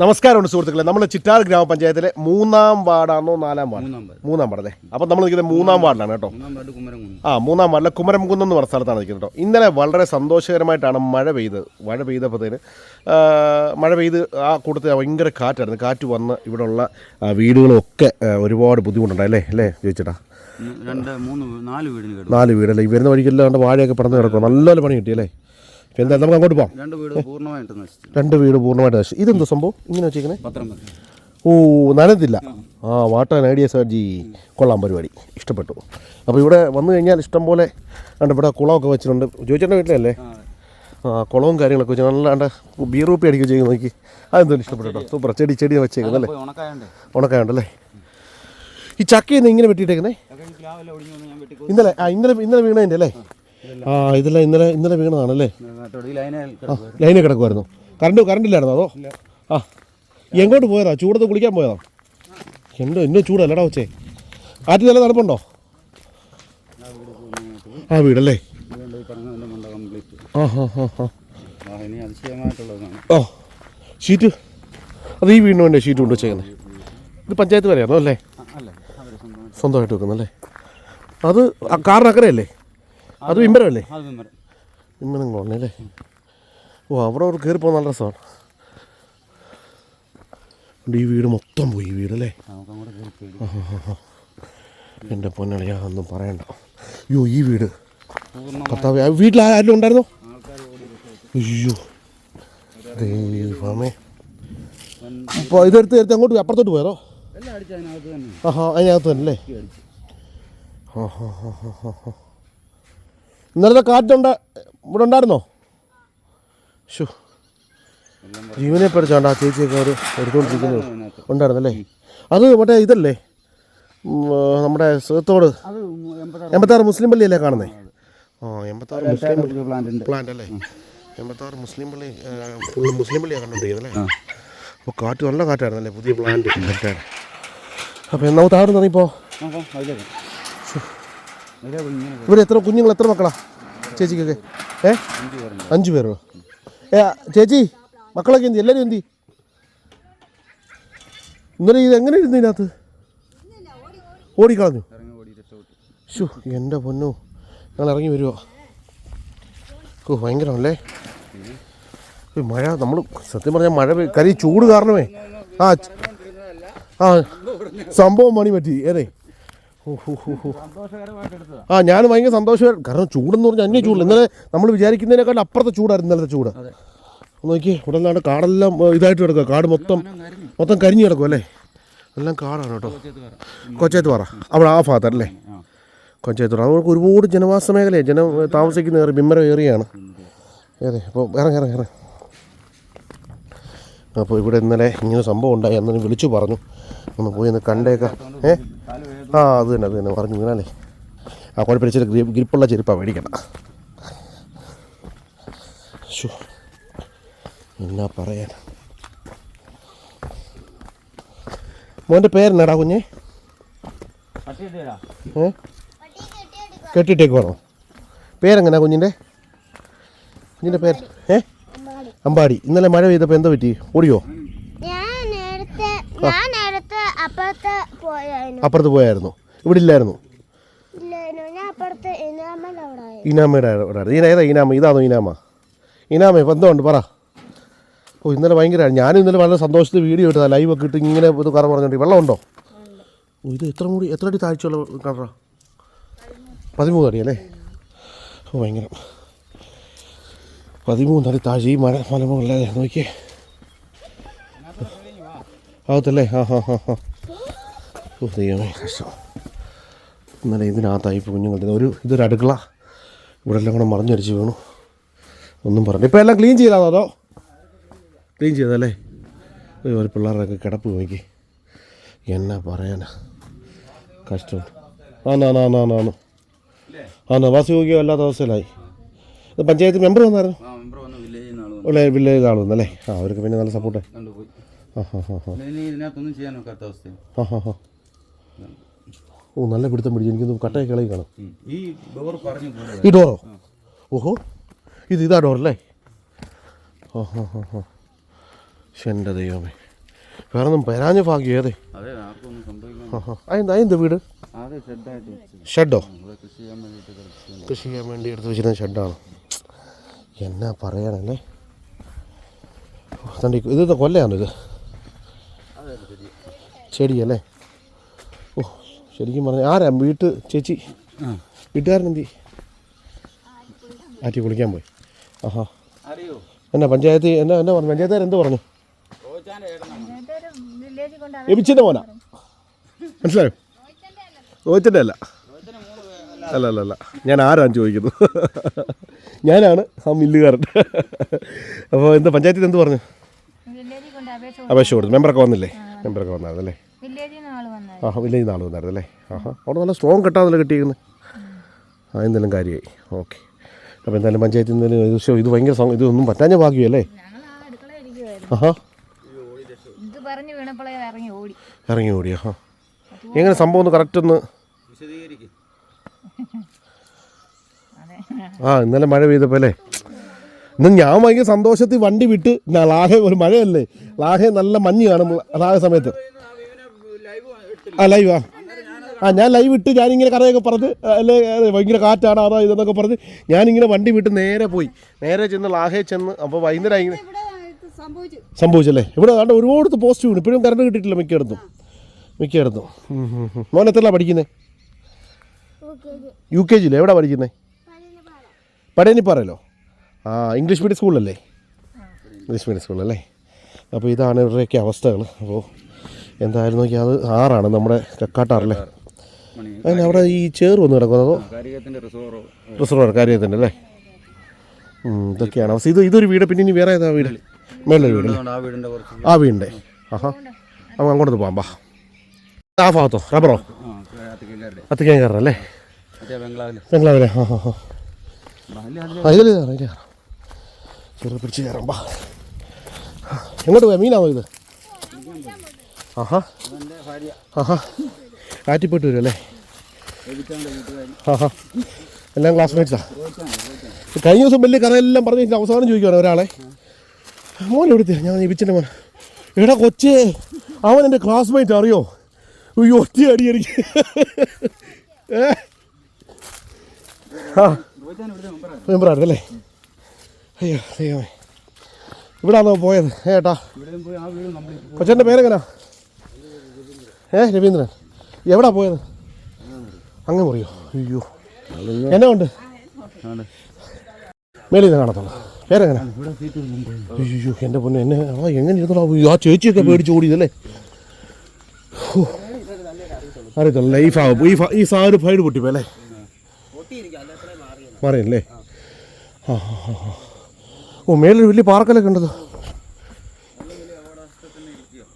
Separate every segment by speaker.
Speaker 1: നമസ്കാരമുണ്ട് സുഹൃത്തുക്കളെ. നമ്മൾ ചിറ്റാർ ഗ്രാമപഞ്ചായത്തിലെ മൂന്നാം വാർഡാണോ നാലാം വാർഡ്?
Speaker 2: മൂന്നാം വാർഡ്.
Speaker 1: അല്ലേ? അപ്പം നമ്മൾ നിൽക്കുന്നത് മൂന്നാം വാർഡിലാണ് കേട്ടോ. ആ മൂന്നാം വാർഡിലെ കുമരംകുന്ന് എന്ന് പറഞ്ഞ സ്ഥലത്താണ് നിൽക്കുന്നത് കേട്ടോ. ഇന്നലെ വളരെ സന്തോഷകരമായിട്ടാണ് മഴ പെയ്തത് മഴ പെയ്തപ്പോഴത്തേന് മഴ പെയ്ത് ആ കൂട്ടത്തിൽ ഭയങ്കര കാറ്റായിരുന്നു. കാറ്റ് വന്ന് ഇവിടെയുള്ള വീടുകളൊക്കെ ഒരുപാട് ബുദ്ധിമുട്ടുണ്ടായി അല്ലേ? അല്ലേ ചോദിച്ചേട്ടാ
Speaker 2: രണ്ട് മൂന്ന് നാല്
Speaker 1: വീടല്ലേ? വരുന്ന വഴിക്കെല്ലാം വാഴയൊക്കെ പടന്ന് കിടക്കും നല്ലപോലെ പണി കിട്ടിയല്ലേ എന്താ നമുക്ക് അങ്ങോട്ട് പോകാം
Speaker 2: രണ്ട് വീട് പൂർണമായിട്ട് നശിച്ചു.
Speaker 1: രണ്ട് വീട് പൂർണമായിട്ട് നശിച്ചു. ഇതെന്താ സംഭവം? ഇങ്ങനെ വെച്ചേക്കണേ?
Speaker 2: പത്രം
Speaker 1: ഓ നനത്തില്ല ആ വാട്ടാൻ ഐഡിയ സർജി കൊള്ളാം പരിപാടി. ഇഷ്ടപ്പെട്ടു. അപ്പോൾ ഇവിടെ വന്നു കഴിഞ്ഞാൽ ഇഷ്ടം പോലെ ഉണ്ട് ഇവിടെ കുളമൊക്കെ വെച്ചിട്ടുണ്ട്. ജോയിച്ചേട്ടന്റെ വീട്ടിലല്ലേ? ആ കുളവും കാര്യങ്ങളൊക്കെ വെച്ച് നല്ലാണ്ട് ബീറൂപ്പി അടിക്കുക ചെയ്യുന്ന നോക്കി. അതെന്തോ ഇഷ്ടപ്പെട്ടു സൂപ്പർ. ചെടി ചെടി വെച്ചേക്കുന്നത്
Speaker 2: അല്ലേ? ഉണക്കായണ്ടേ.
Speaker 1: ഉണക്കായുണ്ടല്ലേ? ഈ ചക്കയെന്ന് ഇങ്ങനെ വെട്ടിയിട്ടേക്കുന്നേ? ഇന്നലെ ആ ഇന്നലെ ഇന്നലെ വീണതിന്റെ അല്ലേ? ആ ഇതെല്ലാം ഇന്നലെ ഇന്നലെ വീണതാണല്ലേ? ലൈനിൽ കിടക്കുമായിരുന്നു കറണ്ട് കറണ്ട് ഇല്ലായിരുന്നു അതോ? ആ എങ്ങോട്ട് പോയതാ? ചൂടത്ത് കുളിക്കാൻ പോയതാ? എന്തോ ഇന്നും ചൂടല്ലടാ വെച്ചേ ആറ്റിൽ നല്ല തണുപ്പുണ്ടോ? ആ വീടല്ലേ? ആ ഹാ ഹാ ഹാ ഓ ഷീറ്റ്. അത് ഈ വീടിന് വേണ്ടി ഷീറ്റ് കൊണ്ട് വെച്ചേക്കുന്നത് ഇത് പഞ്ചായത്ത് വരെയാണോ അല്ലേ? സ്വന്തമായിട്ട് വെക്കുന്നല്ലേ? അത് കാറിനക്കരയല്ലേ അത് വിമ്പരമല്ലേ? വിമ്പരം. കോളനി അല്ലേ? ഓ അവിടെ അവർ കയറി പോകുന്ന നല്ല രസമാണ്. ഈ വീട് മൊത്തം പോയി ഈ വീടല്ലേ എന്റെ പൊന്നളിയാ ഒന്നും പറയണ്ട. അയ്യോ ഈ വീട്. കർത്താവ് ആ വീട്ടിൽ ആരും ഉണ്ടായിരുന്നോ. അയ്യോ. ദൈവമേ. അപ്പോൾ ഇതെടുത്ത് എടുത്ത് അങ്ങോട്ട് അപ്പുറത്തോട്ട് പോയതോ? ആഹാ അതിനകത്ത് തന്നെ അല്ലേ? ആ ഹാ ഹാ ഹാ ഹാ ഹാ ഇന്നലത്തെ കാറ്റുണ്ട. ഇവിടെ ഉണ്ടായിരുന്നോ? ഷു ജീവനെ പഠിച്ചാണ്ട് ആ ചേച്ചിയൊക്കെ അവർ എടുത്തുകൊണ്ടിരിക്കുന്നത് ഉണ്ടായിരുന്നല്ലേ? അത് മറ്റേ ഇതല്ലേ? നമ്മുടെ സുഹൃത്തോട്
Speaker 2: എൺപത്താറ്
Speaker 1: മുസ്ലിം പള്ളിയല്ലേ കാണുന്നത് ആ എൺപത്താറ് മുസ്ലിം
Speaker 2: പ്ലാന്റ്
Speaker 1: അല്ലേ? എൺപത്താറ് മുസ്ലിം പള്ളി ഫുള്ള് മുസ്ലിം പള്ളിയാണ് കണ്ടുകൊണ്ടിരിക്കുന്നത് അല്ലേ? അപ്പോൾ കാറ്റ് നല്ല കാറ്റായിരുന്നല്ലേ പുതിയ പ്ലാന്റ് അപ്പോൾ എന്നാ താഴ്ന്നു ഇവർ എത്ര കുഞ്ഞുങ്ങൾ എത്ര മക്കളാ ചേച്ചിക്കൊക്കെ? ഏ?
Speaker 2: അഞ്ചു
Speaker 1: പേരോ? ഏ ചേച്ചി മക്കളൊക്കെ എന്തി എല്ലാവരും എന്തി? ഇന്നലെ ഇത് എങ്ങനെ ഇരുന്നു ഇതിനകത്ത്? ഓടിക്കളഞ്ഞു. ഷു എന്റെ പൊന്നു. ഞങ്ങൾ ഇറങ്ങി വരുമോ ഓ ഭയങ്കരമല്ലേ മഴ നമ്മൾ സത്യം പറഞ്ഞാൽ മഴ കരി ചൂട് കാരണമേ. ആ ആ സംഭവം മണി പറ്റി. ഏതേ ആ ഞാൻ ഭയങ്കര സന്തോഷം കാരണം ചൂടെന്ന് പറഞ്ഞാൽ അന്യ ചൂടില്ല ഇന്നലെ നമ്മൾ വിചാരിക്കുന്നതിനേക്കാൾ അപ്പുറത്തെ ചൂടായിരുന്നു ഇന്നലത്തെ ചൂട്. നോക്കി ഇവിടെ നിന്നാണ് കാടെല്ലാം ഇതായിട്ട് കിടക്കുക. കാട് മൊത്തം മൊത്തം കരിഞ്ഞു കിടക്കും അല്ലേ? എല്ലാം കാടാണ് കേട്ടോ.
Speaker 2: കൊച്ചത്ത്
Speaker 1: പാറ അവിടെ ആ ഭാഗത്തല്ലേ?
Speaker 2: അല്ലേ
Speaker 1: കൊച്ചേത്ത് പാറ അവിടെ ഒരുപാട് ജനവാസ മേഖലയാണ് ജനം താമസിക്കുന്ന ഏറി ബിമ്മര ഏറിയാണ്. അതെ അപ്പോൾ ഇറങ്ങി ഇറങ്ങി ഇറങ്ങി. അപ്പോൾ ഇവിടെ ഇന്നലെ ഇങ്ങനെ സംഭവം ഉണ്ടായി. അന്ന് വിളിച്ചു പറഞ്ഞു. ഒന്ന് പോയി ഒന്ന് കണ്ടേക്കാം. ഏ?
Speaker 2: കാൽ വേദന
Speaker 1: ആ അത് തന്നെ അത് തന്നെ. പറഞ്ഞു വീണാലേ ആ കുഴപ്പമില്ല ഇച്ചിരി ഗ്രീപ്പ് ഗ്രിപ്പുള്ള ചെരുപ്പാണ് മേടിക്കണം ശോ എന്നാ പറയാൻ? മോന്റെ പേരെന്നാടാ കുഞ്ഞേ? ഏ? കെട്ടിട്ടേക്ക് വേണോ പേരെങ്ങനാ കുഞ്ഞിന്റെ കുഞ്ഞിന്റെ പേര്? ഏ? അമ്പാടി. ഇന്നലെ മഴ പെയ്തപ്പോൾ എന്താ പറ്റി? ഓടിയോ?
Speaker 3: ഞാൻ നേരത്തെ ഞാൻ നേരത്തെ അപ്പുറത്ത് പോയായിരുന്നു.
Speaker 1: ഇവിടെ ഇല്ലായിരുന്നു. ഇനാമയുടെ അവിടെ. ഏതാ ഇനാമ? ഇതാണോ ഇനാമ? ഇനാമ ഇപ്പം എന്തുണ്ട്? പറ. ഓ ഇന്നലെ ഭയങ്കര ഞാൻ ഇന്നലെ വളരെ സന്തോഷത്തിൽ വീഡിയോ ഇട്ടതാ. ലൈവ് ഒക്കെ ഇട്ട് ഇങ്ങനെ ഇത് കറ പറഞ്ഞോണ്ട് വെള്ളമുണ്ടോ ഓ ഇത് എത്ര മുടി എത്ര അടി താഴ്ചയുള്ള കണ്ടോ പതിമൂന്ന് അടി അല്ലേ? ഓ ഭയങ്കര. പതിമൂന്നടി താഴ്ച. ഈ മല മലമുകളിലെ നോക്കിയേ. ആകത്തല്ലേ ആ ഹാ ഹാ ഹാ ദൈവമേ കഷ്ടം ഇന്നലെ ഇതിനകത്തായി കുഞ്ഞുങ്ങളുടെ ഒരു ഇതൊരു അടുക്കള. ഇവിടെ എല്ലാം കൂടെ മറിഞ്ഞടിച്ച് വീണു. ഒന്നും പറഞ്ഞു ഇപ്പോൾ എല്ലാം ക്ലീൻ ചെയ്താണോ അതോ? ക്ലീൻ ചെയ്തല്ലേ ഒരു പിള്ളേരുടെയൊക്കെ കിടപ്പ് നോക്കി. എന്നാ പറയാനാ? കഷ്ടം. ആണോ ആന്നാ നോക്കിയോ അല്ലാത്ത അവസ്ഥയിലായി. ഇത് പഞ്ചായത്ത് മെമ്പർ വന്നായിരുന്നു? ഉള്ള വില്ലേജ് ആൾ വന്നല്ലേ ആ അവർക്ക് പിന്നെ നല്ല സപ്പോർട്ട് ആ ഹാ ഹാ ഹാ.
Speaker 2: അവസ്ഥയാണ്
Speaker 1: ഹാ ഹാ. ഓ നല്ല പിടുത്തം പിടിച്ചു. എനിക്കൊന്ന് കട്ടയൊക്കെ ഇളകി കാണും.
Speaker 2: ഈ ഡോർ പറഞ്ഞു പോലെ.
Speaker 1: ഈ ഡോറോ? ഓഹോ. ഇത് ഇതാ ഡോറല്ലേ ഓഹോ ഹോ ഹോ ഹോ. എന്റെ ദൈവമേ. വേറെ ഒന്നും പരാഞ്ഞ ഭാഗ്യം ഏതേ? അതെന്താ വീട്? ഷെഡോ?
Speaker 2: കൃഷി ചെയ്യാൻ
Speaker 1: വേണ്ടി എടുത്ത് വെച്ചിരുന്ന ഷെഡാണ്. എന്നാ പറയാനല്ലേ? തണ്ടി ഇത് കൊല്ലയാണോ ഇത്? ചെടിയല്ലേ? ശരിക്കും പറഞ്ഞാൽ ആരാ? വീട്ട് ചേച്ചി? വീട്ടുകാരൻ എന്തി? ആറ്റി കുളിക്കാൻ പോയി. ആഹാ. എന്നാ പഞ്ചായത്ത് എന്നാ എന്നാ പറഞ്ഞു? പഞ്ചായത്തുകാർ എന്ത് പറഞ്ഞു? എബിച്ചിന്റെ മോനാ? മനസ്സിലായോ? ഓച്ചന്റെ അല്ല. അല്ല. അല്ല അല്ല ഞാൻ ആരാണ് ചോദിക്കുന്നത് ഞാനാണ് ആ മില്ലുകാരൻ. അപ്പോൾ എന്താ പഞ്ചായത്തിൽ എന്ത് പറഞ്ഞു?
Speaker 3: അപേക്ഷ
Speaker 1: കൊടുത്തു. മെമ്പറൊക്കെ വന്നില്ലേ? മെമ്പറൊക്കെ വന്നായിരുന്നു അല്ലേ
Speaker 3: വില്ലേജിൽ നിന്ന് ആൾ
Speaker 1: ആ വില്ലേജ് നാൾ വന്നായിരുന്നു അല്ലേ? ആഹാ അവിടെ നല്ല സ്ട്രോങ് കെട്ടാന്നല്ലോ കിട്ടിയിരിക്കുന്നത് ആ എന്തെങ്കിലും കാര്യമായി ഓക്കെ. അപ്പോൾ എന്തായാലും പഞ്ചായത്തിൽ നിന്ന് ഇത് ഭയങ്കര ഇതൊന്നും പറ്റാഞ്ഞ ഭാഗ്യമല്ലേ? ആഹാ.
Speaker 3: ഇറങ്ങി ഓടി.
Speaker 1: ആഹാ. എങ്ങനെ സംഭവം ഒന്ന് കറക്റ്റ് ഒന്ന്? ആ ഇന്നലെ മഴ പെയ്തപ്പോൾ അല്ലേ? ഇന്ന് ഞാൻ ഭയങ്കര സന്തോഷത്തിൽ വണ്ടി വിട്ട് ലാഹെ ഒരു മഴയല്ലേ? ലാഹെ നല്ല മഞ്ഞ് കാണുമ്പോൾ ലാഹെ സമയത്ത്. ആ ലൈവ് ആ. ഞാൻ ലൈവ് ഇട്ട് ഞാനിങ്ങനെ കഥയൊക്കെ പറഞ്ഞ് അല്ലേ അതെ, ഭയങ്കര കാറ്റാണ് അതാ ഇതെന്നൊക്കെ പറഞ്ഞ് ഞാനിങ്ങനെ വണ്ടി വിട്ട് നേരെ പോയി. നേരെ ചെന്ന് ലാഹേ ചെന്ന് അപ്പോൾ വൈകുന്നേരം ഇങ്ങനെ സംഭവിച്ചല്ലേ? ഇവിടെ കണ്ട ഒരുപാട് പോസ്റ്റ് വീണു ഇപ്പോഴും കറണ്ട് കിട്ടിയിട്ടില്ല മിക്കയിടത്തും. മിക്കയിടത്തും. മോൻ എത്രയാണ് പഠിക്കുന്നത് യു കെ ജിയിലെ? എവിടെ പഠിക്കുന്നത് പടയനിപ്പാറയല്ലോ ആ ഇംഗ്ലീഷ് മീഡിയം സ്കൂളല്ലേ ഇംഗ്ലീഷ് മീഡിയം സ്കൂളല്ലേ അപ്പോൾ ഇതാണ് ഇവരുടെയൊക്കെ അവസ്ഥകൾ അപ്പോൾ എന്തായാലും നോക്കി അത് ആറാണ് നമ്മുടെ കക്കാട്ടാറല്ലേ അതിന് അവിടെ ഈ ചേറ് വന്ന് കിടക്കുന്നതോ റിസർവർ കാര്യത്തിന്റെ അല്ലേ? ഇതൊക്കെയാണ്. അവസ്ഥ ഇത് ഇതൊരു വീട് പിന്നെ ഇനി വേറെ ഏതാ വീട്? മേലൊരു വീട്.
Speaker 2: ആ
Speaker 1: വീടിന്റെ ആഹാ. അപ്പം അങ്ങോട്ട് പോകാം ബാ ആ ഭാഗത്തോ റബ്ബറോ അത്തിക്കാൻ കയറണം അല്ലേ? ബംഗ്ലാവിലെ. ആ ഹാ ഹാ
Speaker 2: അതിൽ അതിൽ
Speaker 1: കയറാം കയറാം. ചെറു പിടിച്ച് കയറാം ബാ എങ്ങോട്ട് പോയാ? മീനാവോ ഇത്? ആഹാ. കാറ്റിപ്പെട്ട് വരും അല്ലേ? ആഹാ. എല്ലാം ക്ലാസ്മേറ്റ്സാ കഴിഞ്ഞ ദിവസം വലിയ കഥയെല്ലാം പറഞ്ഞിട്ട് അവസാനം ചോദിക്കുവാണ് ഒരാളെ. മോൻ എവിടുത്തെ ഞാൻ ഇപ്പിച്ചിന്റെ മോൻ എടാ കൊച്ചേ അവൻ എന്റെ ക്ലാസ്മേറ്റ് അറിയോ? അയ്യോ ഒറ്റ അടി എനിക്ക്. ആ.
Speaker 2: റോജാൻ ഇവിടുത്തെ മെമ്പറാണ്
Speaker 1: മെമ്പറായിരുന്നു അല്ലേ? അയ്യോ ദൈവമേ. ഇവിടാണോ പോയത്? ഏട്ടാ. കൊച്ചന്റെ പേരെങ്ങനാ? ഏ രവീന്ദ്രൻ. എവിടാ പോയത്? അങ്ങ് മുറിയോ? അയ്യോ. എന്നെ ഉണ്ട്? മേലിൽ നിന്ന് കാണത്തുള്ളൂ. പേരെങ്ങനെ? അയ്യോ എന്റെ പൊന്നെ എന്നെ ആ എങ്ങനെ ഇരുന്നോ ആ ചേച്ചിയൊക്കെ പേടിച്ച് ഓടിയതല്ലേ? ഹോ. ഈ ഫാ ഈ ഈ സാ സാറ് ഫൈഡ് പൊട്ടിപ്പോ അല്ലേ? മാറിയല്ലേ? ആ. ഓ മേലൊരു വലിയ പാർക്കലൊക്കെ ഉണ്ടത്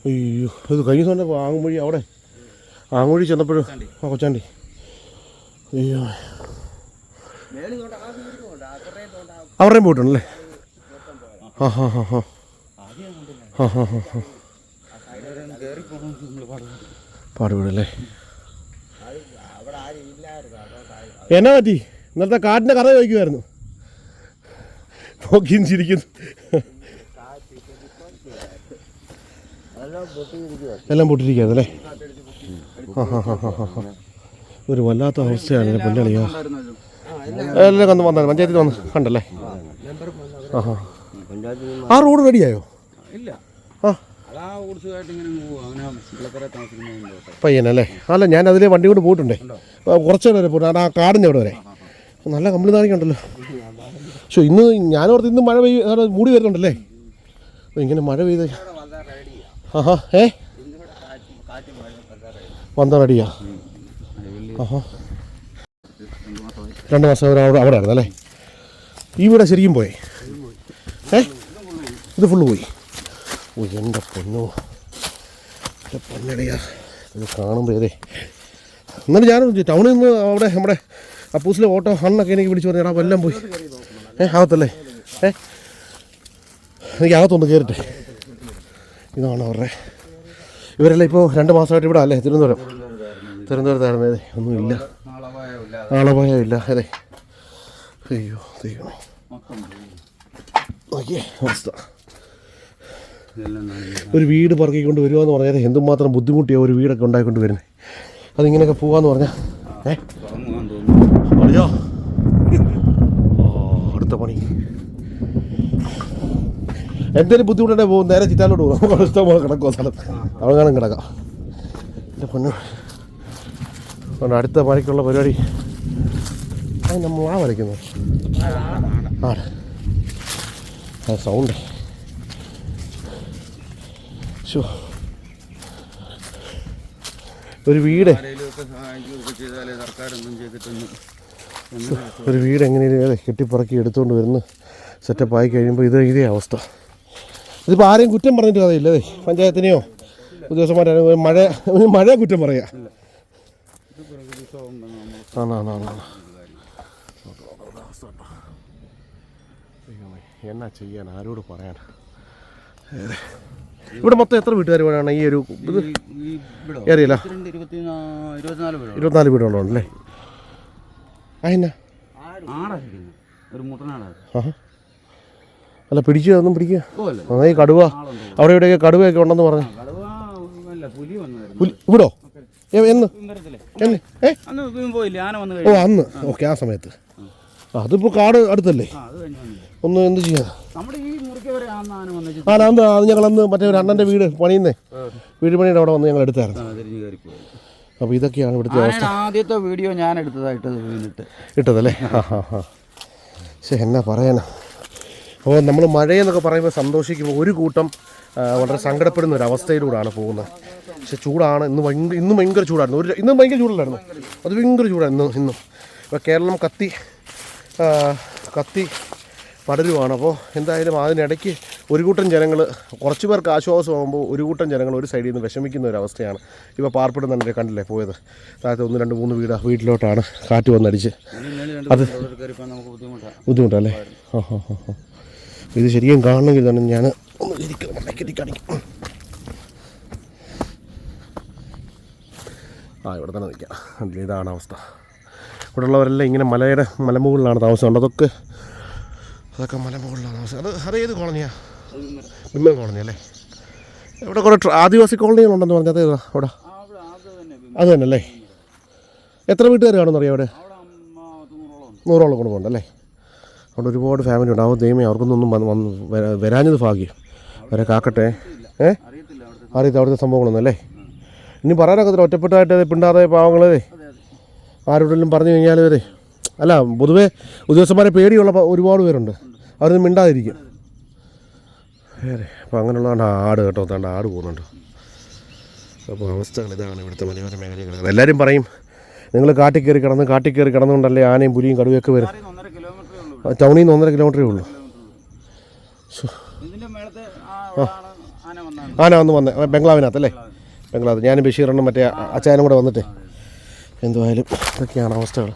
Speaker 1: അയ്യോ ഇത് കഴിഞ്ഞ ദിവസം ആങ്ങുമൊഴി അവിടെ. ആങ്ങുമൊഴി ചെന്നപ്പോഴും ആ കൊച്ചാണ്ടി. അയ്യോ. അവരുടെയും പോയിട്ടുണ്ടല്ലേ ആ ഹാ ഹാ ഹാ ആ ഹാ ഹാ ഹാ
Speaker 2: കയറി പോകണമെങ്കിൽ നമ്മൾ പാടും
Speaker 1: പാടുപെടല്ലേ? എന്നാ പറ്റി? ഇന്നത്തെ കാട്ടിന്റെ കഥ ചോദിക്കുമായിരുന്നു നോക്കിയും ചിരിക്കുന്നു എല്ലാം പൊട്ടിരിക്കുകയാണ് അല്ലേ ആ ഹാ ഹാ ഹാ ഹാ ഒരു വല്ലാത്ത അവസ്ഥയാണ് പൊന്നളിയോ
Speaker 2: ഉണ്ടായിരുന്നല്ലോ
Speaker 1: എല്ലാം കന്ന് വന്നാൽ പഞ്ചായത്തിൽ വന്ന് കണ്ടല്ലേ? ആ ഹാ ആ റോഡ് റെഡിയായോ?
Speaker 2: ഇല്ല.
Speaker 1: ആ. പയ്യനല്ലേ? അല്ല ഞാൻ അതിലെ വണ്ടി കൊണ്ട് പോയിട്ടുണ്ടേ. കുറച്ച് നേരം വരെ. ആ കാടിന്റെ അവിടെ വരെ. നല്ല കമ്പിളി നാണിക്കുണ്ടല്ലോ പക്ഷേ ഇന്ന് ഞാനോർത്ത് ഇന്ന് മഴ പെയ്യ മൂടി വരുന്നുണ്ടല്ലേ? ഇങ്ങനെ മഴ പെയ്ത് ആഹാ രണ്ട് മാസം അവിടെ അവിടെ ആയിരുന്നു അല്ലേ? ഈ ശരിക്കും പോയി? ഏ? ഇത് ഫുള്ള് പോയി. ഓ എന്റെ പൊന്നോ. എന്റെ പൊന്നടിയാ. ഇത് കാണുമ്പോൾ ഏതേ? എന്നാലും ഞാൻ ടൗണിൽ നിന്ന് അവിടെ നമ്മുടെ അപ്പൂസിലെ ഓട്ടോ ഹണ്ണൊക്കെ എനിക്ക് വിളിച്ചു പറഞ്ഞാൽ എല്ലാം പോയി. ഏ ആകത്തല്ലേ ഏ? എനിക്ക് അകത്തൊന്ന് കയറട്ടെ ഇതാണ് അവരുടെ ഇവരെല്ലാം ഇപ്പോൾ രണ്ട് മാസമായിട്ട് ഇവിടെ അല്ലേ? തിരുവനന്തപുരം. തിരുവനന്തപുരത്തായിരുന്നു അതെ ഒന്നുമില്ല.
Speaker 2: നാളെ
Speaker 1: ആളപായമില്ല അതെ. അയ്യോ ദൈവമേ. നോക്കിയേ അവസ്ഥ. ഒരു വീട് പറക്കിക്കൊണ്ട് വരുവാന്ന് പറഞ്ഞാൽ എന്തുമാത്രം ബുദ്ധിമുട്ടിയാണ് ഒരു വീടൊക്കെ ഉണ്ടാക്കിക്കൊണ്ട് വരുന്നത് അതിങ്ങനെയൊക്കെ പോവാന്ന് പറഞ്ഞാൽ ഏ?
Speaker 2: തുറമുഖം തോന്നുന്നു
Speaker 1: പറഞ്ഞോ ഓ അടുത്ത പണി എന്തെങ്കിലും ബുദ്ധിമുട്ടുണ്ടെ പോകും നേരെ ചിറ്റാലോട്ട് പോകും നമുക്ക് ഇഷ്ടം പോലെ കിടക്കുമോ സ്ഥലം കാണും കിടക്കാം. എന്റെ പൊന്നു. അതുകൊണ്ട് അടുത്ത മഴയ്ക്കുള്ള പരിപാടി. അത് നമ്മൾ ആ വരയ്ക്കുന്നു. ആണ് ആ സൗണ്ട് ഷോ ഒരു വീട്. ഒരു വീട് എങ്ങനെയാണ് കെട്ടിപ്പറക്കി എടുത്തുകൊണ്ട് വരുന്ന സെറ്റപ്പ് ആയി കഴിയുമ്പോൾ ഇത് ഇതേ അവസ്ഥ. ഇതിപ്പോൾ ആരെയും കുറ്റം പറഞ്ഞിട്ട് കഥയില്ലേ പഞ്ചായത്തിനെയോ ഉദ്യോഗസ്ഥന്മാരോ മഴ മഴ കുറ്റം പറയാ. എന്നാ ചെയ്യാൻ? ആരോട് പറയാൻ? ഇവിടെ മൊത്തം എത്ര വീട്ടുകാർ വേണം ഈ ഒരു? ഏറിയല്ലോ.
Speaker 2: ഇരുപത്തിനാല് വീടോ?
Speaker 1: ഇരുപത്തിനാല് വീടുകളുണ്ടല്ലേ
Speaker 2: അതിനാ ഒരു മുട്ടനാടാ
Speaker 1: അല്ല പിടിച്ചു ഒന്നും പിടിക്കുക ഈ കടുവ. അവിടെ ഇവിടെയൊക്കെ കടുവയൊക്കെ ഉണ്ടെന്ന് പറഞ്ഞു. ഇവിടോ? എന്ന്? ഓ അന്ന്. ഓക്കെ ആ സമയത്ത്. അതിപ്പോ കാട് അടുത്തല്ലേ?
Speaker 2: അത്
Speaker 1: ഒന്ന് എന്ത് ചെയ്യാ?
Speaker 2: ആ അന്ന് വന്നു
Speaker 1: ആ അന്ന് അത് മറ്റേ ഒരു അണ്ണന്റെ വീട് പണിയുന്നേ. വീട് പണിയുടെ അവിടെ വന്ന് ഞങ്ങൾ എടുത്തായിരുന്നു. അപ്പോൾ ഇതൊക്കെയാണ് ഇവിടുത്തെ അവസ്ഥ.
Speaker 2: ആദ്യത്തെ വീഡിയോ ഞാൻ എടുത്തതായിട്ട്
Speaker 1: ഇട്ടതല്ലേ? ആ ഹാ ഹാ ശരി എന്നാ പറയാനാ? അപ്പോൾ നമ്മൾ മഴയെന്നൊക്കെ പറയുമ്പോൾ സന്തോഷിക്കുമ്പോൾ ഒരു കൂട്ടം വളരെ സങ്കടപ്പെടുന്ന ഒരു അവസ്ഥയിലൂടെയാണ് പോകുന്നത്. പക്ഷെ ചൂടാണ്. ഇന്ന് ഭയങ്കര ഇന്നും ഭയങ്കര ചൂടായിരുന്നു. ഒരു ഇന്നും ഭയങ്കര ചൂടല്ലായിരുന്നു. അത് ഭയങ്കര ചൂടായിരുന്നു ഇന്നും ഇന്നും. ഇപ്പോൾ കേരളം കത്തി കത്തി പടരുവാണ്. അപ്പോൾ എന്തായാലും അതിനിടയ്ക്ക് ഒരു കൂട്ടം ജനങ്ങൾ കുറച്ച് പേർക്ക് ആശ്വാസമാകുമ്പോൾ ഒരു കൂട്ടം ജനങ്ങൾ ഒരു സൈഡിൽ നിന്ന് വിഷമിക്കുന്ന ഒരു അവസ്ഥയാണ് ഇപ്പോൾ പാർപ്പിടുന്നുണ്ട് കണ്ടില്ലേ പോയത്? താഴത്തെ ഒന്ന് രണ്ട് മൂന്ന് വീട് വീട്ടിലോട്ടാണ് കാറ്റ് വന്നടിച്ച്.
Speaker 2: അത്
Speaker 1: ബുദ്ധിമുട്ടല്ലേ ഓ ഹോ ഹോ ഹാ. ഇത് ശരിക്കും കാണണമെങ്കിൽ തന്നെ ഞാൻ ഒന്ന് ഇരിക്കണം മണ്ടയ്ക്കെത്തി കാണിക്കാം ആ ഇവിടെ തന്നെ നിൽക്കാം. അതിൽ ഇതാണ് അവസ്ഥ. ഇവിടെ ഉള്ളവരെല്ലാം ഇങ്ങനെ മലയുടെ മലമുകളിലാണ് താമസം അതൊക്കെ അതൊക്കെ മലമുകളിലാണ് താമസം അത് അത് ഏത് കോളനിയാണ് ബിമ്മൻ കോളനി അല്ലേ? ഇവിടെ കുറേ ആദിവാസി കോളനികളുണ്ടെന്ന് പറഞ്ഞത് ഏതാ അവിടെ?
Speaker 2: അത് തന്നെ
Speaker 1: അത് അല്ലേ? എത്ര വീട്ടുകാർ കാണുമെന്നറിയാം അവിടെ?
Speaker 2: നൂറോളം
Speaker 1: കുടുംബമുണ്ടല്ലേ അവിടെ ഒരുപാട് ഫാമിലി ഉണ്ട്. ആ ദൈവമേ അവർക്കൊന്നും വന്ന് വരാഞ്ഞത് ഭാഗ്യം. വരെ കാക്കട്ടെ. ഏ?
Speaker 2: അറിയത്തില്ല അവിടുത്തെ
Speaker 1: സംഭവങ്ങളൊന്നും അല്ലേ? ഇനി പറയാനൊക്കത്തില്ല ഒറ്റപ്പെട്ടായിട്ട് പിണ്ടാതെ പാവങ്ങളെ ആരോടെങ്കിലും പറഞ്ഞു കഴിഞ്ഞാൽ വരെ അല്ല പൊതുവേ ഉദ്യോഗസ്ഥന്മാരെ പേടിയുള്ള ഒരുപാട് പേരുണ്ട്. അവരൊന്നും മിണ്ടാതിരിക്കും. വേറെ അപ്പോൾ അങ്ങനെയുള്ളതാണ് ആട് കേട്ടോ. താണ്ട് ആട് പോകുന്നുണ്ട്. അപ്പോൾ അവസ്ഥകൾ ഇതാണ് ഇവിടുത്തെ മലയോര മേഖലകൾ. എല്ലാവരും പറയും നിങ്ങൾ കാട്ടിൽ കയറി കിടന്ന് കാട്ടിൽ കയറി കിടന്നുകൊണ്ടല്ലേ ആനയും പുലിയും കടുവയൊക്കെ വരും. ടൗണിൽ നിന്ന് ഒന്നര കിലോമീറ്ററേ ഉള്ളൂ.
Speaker 2: ആന
Speaker 1: വന്ന് വന്നേ ബംഗ്ലാവിനകത്ത് അല്ലേ? ബംഗ്ലാവ്. ഞാനും ബഷീറിനും മറ്റേ അച്ചായനും കൂടെ വന്നിട്ട്. എന്തുവായാലും ഇതൊക്കെയാണ് അവസ്ഥകൾ.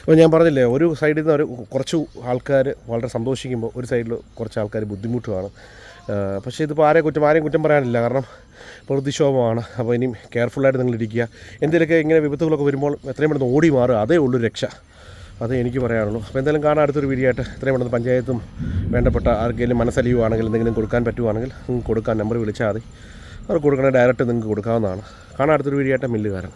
Speaker 1: അപ്പോൾ ഞാൻ പറഞ്ഞില്ലേ ഒരു സൈഡിൽ നിന്ന് ഒരു കുറച്ച് ആൾക്കാർ വളരെ സന്തോഷിക്കുമ്പോൾ ഒരു സൈഡിൽ കുറച്ച് ആൾക്കാർ ബുദ്ധിമുട്ടുമാണ് പക്ഷേ ഇതിപ്പോൾ ആരെയും കുറ്റം ആരെയും കുറ്റം പറയാനില്ല. കാരണം പ്രകൃതിക്ഷോഭമാണ് അപ്പോൾ ഇനിയും കെയർഫുള്ളായിട്ട് നിങ്ങൾ ഇരിക്കുക എന്തെങ്കിലുമൊക്കെ ഇങ്ങനെ വിപത്തുകളൊക്കെ വരുമ്പോൾ എത്രയും പെട്ടെന്ന് ഓടി മാറുക. അതേ ഉള്ളൂ രക്ഷ. അതേ എനിക്ക് പറയാനുള്ളൂ. അപ്പോൾ എന്തായാലും കാണാൻ അടുത്തൊരു വീഡിയോ ആയിട്ട്. ഇത്രയും പെട്ടെന്ന് പഞ്ചായത്തും വേണ്ടപ്പെട്ട ആർക്കെങ്കിലും മനസ്സലിയുവാണെങ്കിൽ എന്തെങ്കിലും കൊടുക്കാൻ പറ്റുവാണെങ്കിൽ നിങ്ങൾക്ക് കൊടുക്കാൻ നമ്പർ വിളിച്ചാൽ മതി. അവർ കൊടുക്കണേ ഡയറക്റ്റ് നിങ്ങൾക്ക് കൊടുക്കാവുന്നതാണ്. കാണാൻ അടുത്തൊരു വീഡിയോ ആയിട്ട്. മില്ലുകാരൻ.